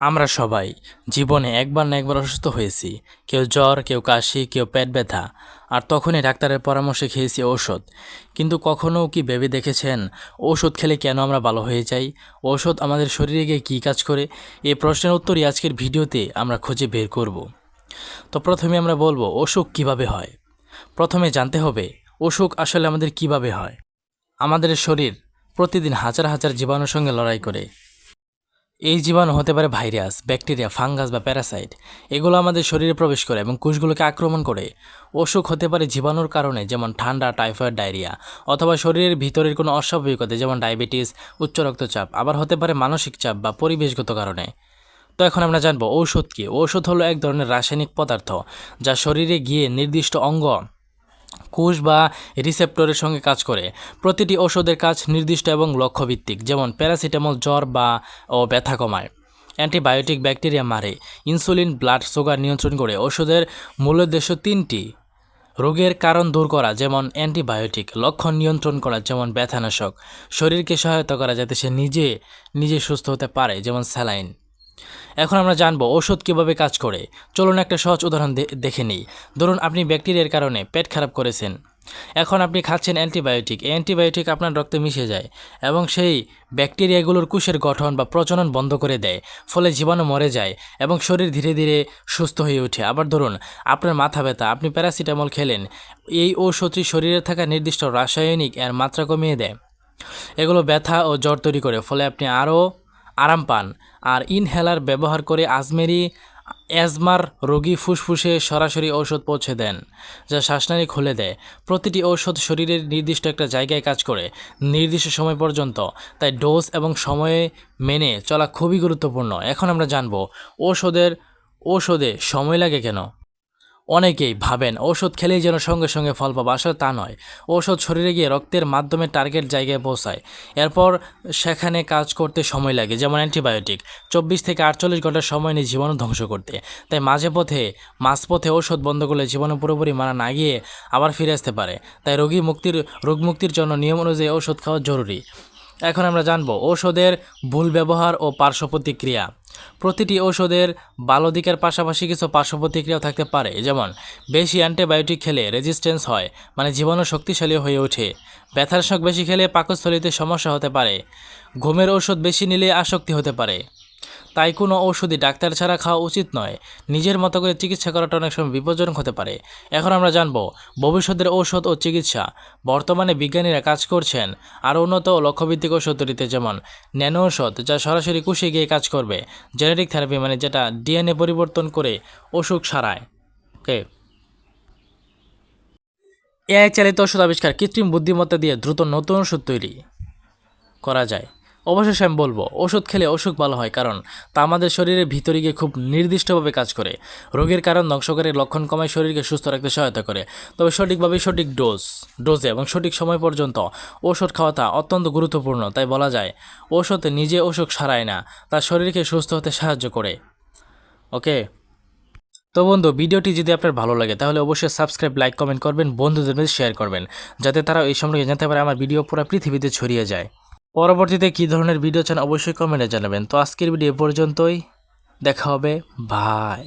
আমরা সবাই জীবনে একবার না একবার অসুস্থ হয়েছি। কেউ জ্বর, কেউ কাশি, কেউ পেট ব্যথা, আর তখনই ডাক্তারের পরামর্শে খেয়েছি ঔষধ। কিন্তু কখনও কি ভেবে দেখেছেন ঔষধ খেলে কেন আমরা ভালো হয়ে যাই? ঔষধ আমাদের শরীরে গিয়ে কী কাজ করে? এই প্রশ্নের উত্তরই আজকের ভিডিওতে আমরা খুঁজে বের করব। তো প্রথমে আমরা বলব, অসুখ কীভাবে হয়? প্রথমে জানতে হবে, অসুখ আসলে আমাদের কীভাবে হয়? আমাদের শরীর প্রতিদিন হাজার হাজার জীবাণুর সঙ্গে লড়াই করে। এই জীবাণু হতে পারে ভাইরাস, ব্যাকটেরিয়া, ফাঙ্গাস বা প্যারাসাইট। এগুলো আমাদের শরীরে প্রবেশ করে এবং কোষগুলোকে আক্রমণ করে। অসুখ হতে পারে জীবাণুর কারণে, যেমন ঠান্ডা, টাইফয়েড, ডায়রিয়া, অথবা শরীরের ভিতরের কোনো অস্বাভাবিকতা, যেমন ডায়াবেটিস, উচ্চ রক্তচাপ, আবার হতে পারে মানসিক চাপ বা পরিবেশগত কারণে। তো এখন আমরা জানব ঔষধ কি? ঔষধ হলো এক ধরনের রাসায়নিক পদার্থ যা শরীরে গিয়ে নির্দিষ্ট অঙ্গ কোষ বা রিসেপ্টরের সঙ্গে কাজ করে। প্রতিটি ওষুধের কাজ নির্দিষ্ট এবং লক্ষ্যভিত্তিক, যেমন প্যারাসিটামল জ্বর বা, ও ব্যথা কমায়। অ্যান্টিবায়োটিক ব্যাকটেরিয়া মারে। ইনসুলিন, ব্লাড সুগার নিয়ন্ত্রণ করে। ওষুধের মূল উদ্দেশ্য তিনটি। রোগের কারণ দূর করা, যেমন অ্যান্টিবায়োটিক, লক্ষণ নিয়ন্ত্রণ করা, যেমন ব্যথানাশক। শরীরকে সহায়তা করা যাতে সে নিজে নিজে সুস্থ হতে পারে, যেমন স্যালাইন। এখন আমরা জানব ওষুধ কীভাবে কাজ করে। চলুন একটা সহজ উদাহরণ দেখে নিই। ধরুন আপনি ব্যাকটেরিয়ার কারণে পেট খারাপ করেছেন। এখন আপনি খাচ্ছেন অ্যান্টিবায়োটিক। অ্যান্টিবায়োটিক আপনার রক্তে মিশে যায় এবং সেই ব্যাকটেরিয়াগুলোর কোষের গঠন বা প্রচলন বন্ধ করে দেয়, ফলে জীবাণু মরে যায় এবং শরীর ধীরে ধীরে সুস্থ হয়ে ওঠে। আবার ধরুন, আপনার মাথা ব্যথা, আপনি প্যারাসিটামল খেলেন। এই ঔষধটি শরীরে থাকা নির্দিষ্ট রাসায়নিক এর মাত্রা কমিয়ে দেয়। এগুলো ব্যথা ও জ্বর তৈরি করে, ফলে আপনি আরও আরাম পান। আর ইনহেলার ব্যবহার করে আজমেরি অ্যাজমার রোগী ফুসফুসে সরাসরি ঔষধ পৌঁছে দেন, যা শ্বাসনালী খুলে দেয়। প্রতিটি ঔষধ শরীরের নির্দিষ্ট একটা জায়গায় কাজ করে, নির্দিষ্ট সময় পর্যন্ত। তাই ডোজ এবং সময়ে মেনে চলা খুবই গুরুত্বপূর্ণ। এখন আমরা জানব, ঔষধের, ঔষধে সময় লাগে কেন? অনেকেই ভাবেন ওষুধ খেলেই যেন সঙ্গে সঙ্গে ফল পাবো। আসলে তা নয়। ওষুধ শরীরে গিয়ে রক্তের মাধ্যমে টার্গেট জায়গায় পৌঁছায়। এরপর সেখানে কাজ করতে সময় লাগে, যেমন অ্যান্টিবায়োটিক চব্বিশ থেকে আটচল্লিশ ঘণ্টার সময় নিয়ে জীবাণু ধ্বংস করতে। তাই মাঝে পথে, মাঝপথে ওষুধ বন্ধ করলে জীবাণু পুরোপুরি মারা না গিয়ে আবার ফিরে আসতে পারে। তাই রোগী মুক্তির, রোগ মুক্তির জন্য নিয়ম অনুযায়ী ওষুধ খাওয়া জরুরি। এখন আমরা জানব ঔষধের ভুল ব্যবহার ও পার্শ্ব প্রতিক্রিয়া। প্রতিটি ওষুধের ভালো দিকের পাশাপাশি কিছু পার্শ্ব প্রতিক্রিয়াও থাকতে পারে, যেমন বেশি অ্যান্টিবায়োটিক খেলে রেজিস্ট্যান্স হয় মানে জীবাণু শক্তিশালী হয়ে ওঠে। ব্যথার শখ বেশি খেলে পাকস্থলিতে সমস্যা হতে পারে। ঘুমের ওষুধ বেশি নিলে আসক্তি হতে পারে। তাই কোনো ঔষধই ডাক্তার ছাড়া খাওয়া উচিত নয়। নিজের মতো করে চিকিৎসা করাটা অনেক সময় বিপজ্জনক হতে পারে। এখন আমরা জানব, ভবিষ্যতের ঔষধ ও চিকিৎসা। বর্তমানে বিজ্ঞানীরা কাজ করছেন আরও উন্নত লক্ষ্যভিত্তিক ঔষধ তৈরিতে যেমন ন্যানো ঔষধ, যা সরাসরি কুশে গিয়ে কাজ করবে, জেনেটিক থেরাপি মানে যেটা ডিএনএ পরিবর্তন করে অসুখ সারায়। ওকে এআই চালিত ওষুধ আবিষ্কার কৃত্রিম বুদ্ধিমত্তা দিয়ে দ্রুত নতুন ওষুধ তৈরি করা যায়। অবশেষে আমি বলব, ওষুধ খেলে অসুখ ভালো হয়, কারণ তা আমাদের শরীরের ভিতরে গিয়ে খুব নির্দিষ্টভাবে কাজ করে। রোগের কারণ ধ্বংস করে লক্ষণ কমায় শরীরকে সুস্থ রাখতে সহায়তা করে। তবে সঠিকভাবে সঠিক ডোজ, ডোজে এবং সঠিক সময় পর্যন্ত ওষুধ খাওয়াটা অত্যন্ত গুরুত্বপূর্ণ। তাই বলা যায়, ওষুধ নিজে অসুখ সারায় না, তা শরীরকে সুস্থ হতে সাহায্য করে। ওকে? তো বন্ধু, ভিডিওটি যদি আপনার ভালো লাগে, তাহলে অবশ্যই সাবস্ক্রাইব, লাইক, কমেন্ট করবেন, বন্ধুদের মধ্যে শেয়ার করবেন, যাতে তারা এই সম্পর্কে জানতে পারে আমার ভিডিও পুরো পৃথিবীতে ছড়িয়ে যায়। পরবর্তীতে কী ধরনের ভিডিও চান অবশ্যই কমেন্টে জানাবেন। তো আজকের ভিডিও পর্যন্তই। দেখা হবে। বাই